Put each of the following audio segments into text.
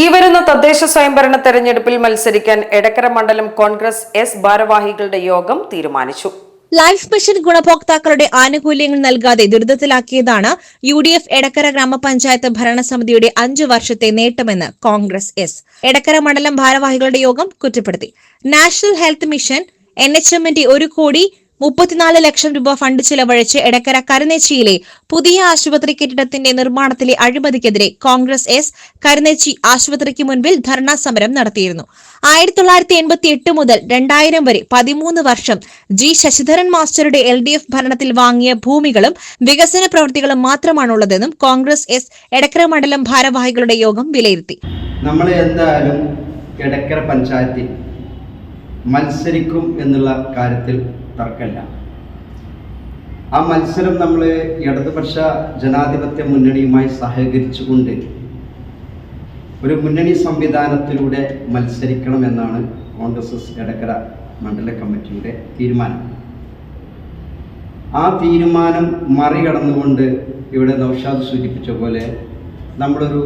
ഈ വരുന്ന തദ്ദേശ സ്വയംഭരണ തെരഞ്ഞെടുപ്പിൽ മത്സരിക്കാൻ എടക്കര മണ്ഡലം കോൺഗ്രസ് എസ് ഭാരവാഹികളുടെ യോഗം തീരുമാനിച്ചു. ലൈഫ് മിഷൻ ഗുണഭോക്താക്കളുടെ ആനുകൂല്യങ്ങൾ നൽകാതെ ദുരിതത്തിലാക്കിയതാണ് യു ഡി എഫ് എടക്കര ഗ്രാമപഞ്ചായത്ത് ഭരണസമിതിയുടെ അഞ്ചു വർഷത്തെ നേട്ടമെന്ന് കോൺഗ്രസ് എസ്. എടക്കര മണ്ഡലം ഭാരവാഹികളുടെ യോഗം കുറ്റപ്പെടുത്തി. National health mission N H എമ്മിന്റെ ഒരു കോടി മുപ്പത്തിനാല് ലക്ഷം രൂപ ഫണ്ട് ചിലവഴിച്ച് എടക്കര കരുനേച്ചിയിലെ പുതിയ ആശുപത്രി കെട്ടിടത്തിന്റെ നിർമ്മാണത്തിലെ അഴിമതിക്കെതിരെ കോൺഗ്രസ് എസ് കരുനേച്ചി ആശുപത്രിക്ക് മുൻപിൽ ധർണാ സമരം നടത്തിയിരുന്നു. ആയിരത്തി തൊള്ളായിരത്തി എൺപത്തി എട്ട് മുതൽ രണ്ടായിരം വരെ പതിമൂന്ന് വർഷം ജി ശശിധരൻ മാസ്റ്ററുടെ എൽ ഡി എഫ് ഭരണത്തിൽ വാങ്ങിയ ഭൂമികളും വികസന പ്രവൃത്തികളും മാത്രമാണുള്ളതെന്നും കോൺഗ്രസ് എസ് എടക്കര മണ്ഡലം ഭാരവാഹികളുടെ യോഗം വിലയിരുത്തി. നമ്മൾ എന്തായാലും എടക്കര പഞ്ചായത്തിൽ മത്സരിക്കും എന്നുള്ള കാര്യത്തിൽ തർക്കമില്ല. ആ മത്സരം നമ്മൾ ഇടതുപക്ഷ ജനാധിപത്യ മുന്നണിയുമായി സഹകരിച്ചുകൊണ്ട് ഒരു മുന്നണി സംവിധാനത്തിലൂടെ മത്സരിക്കണമെന്നാണ് കോൺഗ്രസ് എടക്കര മണ്ഡല കമ്മിറ്റിയുടെ തീരുമാനം. ആ തീരുമാനം മറികടന്നുകൊണ്ട് ഇവിടെ നൗഷാദ് സൂചിപ്പിച്ച പോലെ നമ്മളൊരു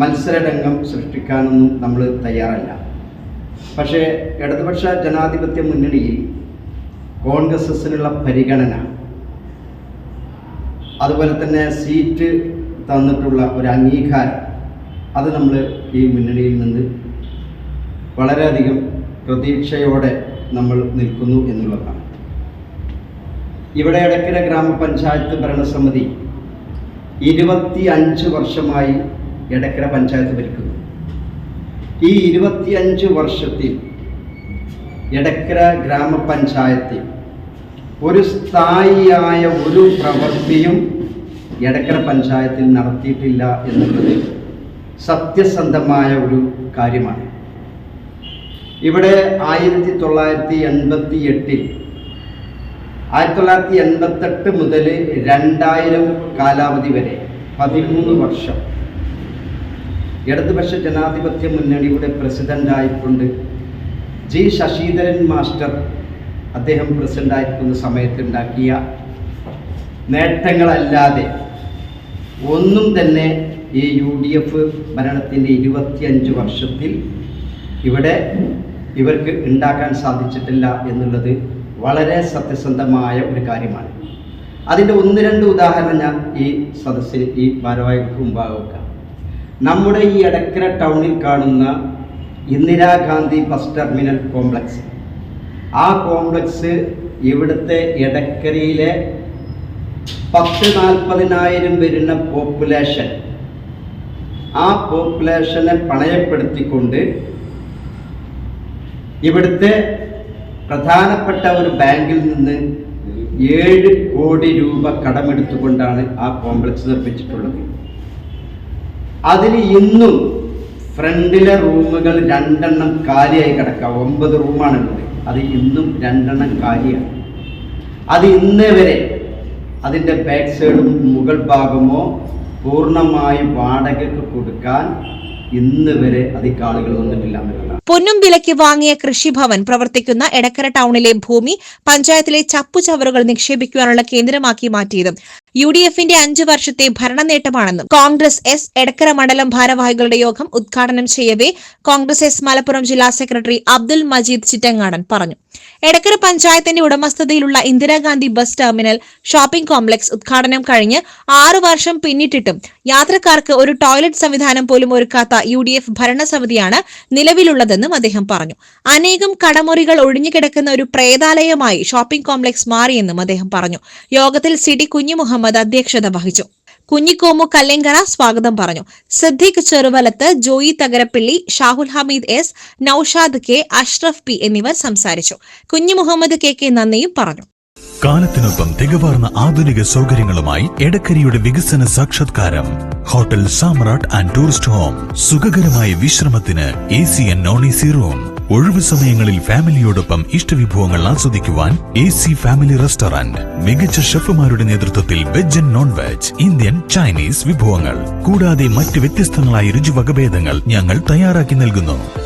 മത്സരരംഗം സൃഷ്ടിക്കാനൊന്നും നമ്മൾ തയ്യാറല്ല. പക്ഷേ ഇടതുപക്ഷ ജനാധിപത്യ മുന്നണിയിൽ കോൺഗ്രസ് എസിനുള്ള പരിഗണന. അതുപോലെ തന്നെ സീറ്റ് തന്നിട്ടുള്ള ഒരു അംഗീകാരം. അത് നമ്മൾ ഈ മുന്നണിയിൽ നിന്ന് വളരെയധികം പ്രതീക്ഷയോടെ നമ്മൾ നിൽക്കുന്നു എന്നുള്ളതാണ്. ഇവിടെ ഇടയ്ക്കിടെ ഗ്രാമപഞ്ചായത്ത് ഭരണസമിതി ഇരുപത്തി അഞ്ച് വർഷമായി ഇടയ്ക്കിടെ പഞ്ചായത്ത് ഭരിക്കുന്നു. ഈ ഇരുപത്തിയഞ്ച് വർഷത്തിൽ എടക്കര ഗ്രാമപഞ്ചായത്തിൽ ഒരു സ്ഥായിയായ ഒരു പ്രവൃത്തിയും എടക്കര പഞ്ചായത്തിൽ നടത്തിയിട്ടില്ല എന്നുള്ളത് സത്യസന്ധമായ ഒരു കാര്യമാണ്. ഇവിടെ ആയിരത്തി തൊള്ളായിരത്തി എൺപത്തി എട്ടിൽ ആയിരത്തി തൊള്ളായിരത്തി എൺപത്തെട്ട് മുതൽ രണ്ടായിരം കാലാവധി വരെ പതിമൂന്ന് വർഷം. ഇടതുപക്ഷ ജനാധിപത്യ മുന്നണിയുടെ പ്രസിഡന്റായിക്കൊണ്ട് ജി ശശീധരൻ മാസ്റ്റർ അദ്ദേഹം പ്രസിഡന്റായിരിക്കുന്ന സമയത്ത് ഉണ്ടാക്കിയ നേട്ടങ്ങളല്ലാതെ ഒന്നും തന്നെ ഈ യു ഡി എഫ് ഭരണത്തിന്റെ ഇരുപത്തിയഞ്ച് വർഷത്തിൽ ഇവിടെ ഇവർക്ക് ഉണ്ടാക്കാൻ സാധിച്ചിട്ടില്ല എന്നുള്ളത് വളരെ സത്യസന്ധമായ ഒരു കാര്യമാണ്. അതിന്റെ ഒന്ന് രണ്ട് ഉദാഹരണം ഞാൻ ഈ സദസ്സിൽ ഈ ഭാരവാഹികൾക്ക് മുമ്പാകെ വെക്കാം. നമ്മുടെ ഈ എടക്കര ടൗണിൽ കാണുന്ന ഇന്ദിരാഗാന്ധി ബസ് ടെർമിനൽ കോംപ്ലക്സ്. ആ കോംപ്ലക്സ് ഇവിടുത്തെ എടക്കരയിലെ പത്ത് നാൽപ്പതിനായിരം വരുന്ന പോപ്പുലേഷൻ. ആ പോപ്പുലേഷനെ പണയപ്പെടുത്തിക്കൊണ്ട് ഇവിടുത്തെ പ്രധാനപ്പെട്ട ഒരു ബാങ്കിൽ നിന്ന് ഏഴ് കോടി രൂപ കടമെടുത്തുകൊണ്ടാണ് ആ കോംപ്ലക്സ് നിർമ്മിച്ചിട്ടുള്ളത്. അതിൽ ഇന്നും ഫ്രണ്ടിലെ റൂമുകൾ രണ്ടെണ്ണം കാലിയായി കിടക്കുക. ഒമ്പത് റൂമാണുള്ളത് അത് ഇന്നും രണ്ടെണ്ണം കാലിയാണ്. അത് ഇന്നേ വരെ അതിന്റെ ബാക്ക് സൈഡും മുകൾ ഭാഗമോ പൂർണമായി വാടകയ്ക്ക് കൊടുക്കാൻ പൊന്നും വിലയ്ക്ക് വാങ്ങിയ കൃഷിഭവൻ പ്രവർത്തിക്കുന്ന എടക്കര ടൗണിലെ ഭൂമി പഞ്ചായത്തിലെ ചപ്പുചവറുകൾ നിക്ഷേപിക്കുവാനുള്ള കേന്ദ്രമാക്കി മാറ്റിയതും. യു ഡി എഫിന്റെ അഞ്ചു വർഷത്തെ ഭരണ നേട്ടമാണെന്നും കോൺഗ്രസ് എസ് എടക്കര മണ്ഡലം ഭാരവാഹികളുടെ യോഗം ഉദ്ഘാടനം ചെയ്യവേ കോൺഗ്രസ് എസ് മലപ്പുറം ജില്ലാ സെക്രട്ടറി അബ്ദുൽ മജീദ് ചിറ്റങ്ങാടൻ പറഞ്ഞു. എടക്കര പഞ്ചായത്തിന്റെ ഉടമസ്ഥതയിലുള്ള Indira Gandhi bus terminal shopping complex ഉദ്ഘാടനം കഴിഞ്ഞ് ആറു വർഷം പിന്നിട്ടിട്ടും യാത്രക്കാർക്ക് ഒരു ടോയ്ലറ്റ് സംവിധാനം പോലും ഒരുക്കാത്ത യു ഡി എഫ് ഭരണസമിതിയാണ് നിലവിലുള്ളതെന്നും അദ്ദേഹം പറഞ്ഞു. അനേകം കടമുറികൾ ഒഴിഞ്ഞുകിടക്കുന്ന ഒരു പ്രേതാലയമായി ഷോപ്പിംഗ് കോംപ്ലക്സ് മാറിയെന്നും അദ്ദേഹം പറഞ്ഞു. യോഗത്തിൽ സിഡി കുഞ്ഞുമുഹമ്മദ് അധ്യക്ഷത വഹിച്ചു. കുഞ്ഞിക്കോമു കല്ലേങ്കറ സ്വാഗതം പറഞ്ഞു. Siddique Cheruvalath Joy Thakarappilly Shahul Hameed S Naushad K Ashraf P എന്നിവർ സംസാരിച്ചു. കുഞ്ഞു മുഹമ്മദ് കെ കെ നന്ദിയും പറഞ്ഞു. കാലത്തിനൊപ്പം തികവാർന്ന ആധുനിക സൗകര്യങ്ങളുമായി എടക്കരിയുടെ വികസന സാക്ഷാത്കാരം. Hotel Samrat and tourist home. സുഖകരമായ വിശ്രമത്തിന് A C and non A C room ഒഴിവു സമയങ്ങളിൽ ഫാമിലിയോടൊപ്പം ഇഷ്ടവിഭവങ്ങൾ ആസ്വദിക്കുവാൻ എ സി ഫാമിലി റെസ്റ്റോറന്റ് മികച്ച ഷെഫുമാരുടെ നേതൃത്വത്തിൽ veg and non veg Indian Chinese വിഭവങ്ങൾ. കൂടാതെ മറ്റ് വ്യത്യസ്തങ്ങളായ രുചി വകഭേദങ്ങൾ ഞങ്ങൾ തയ്യാറാക്കി നൽകുന്നു.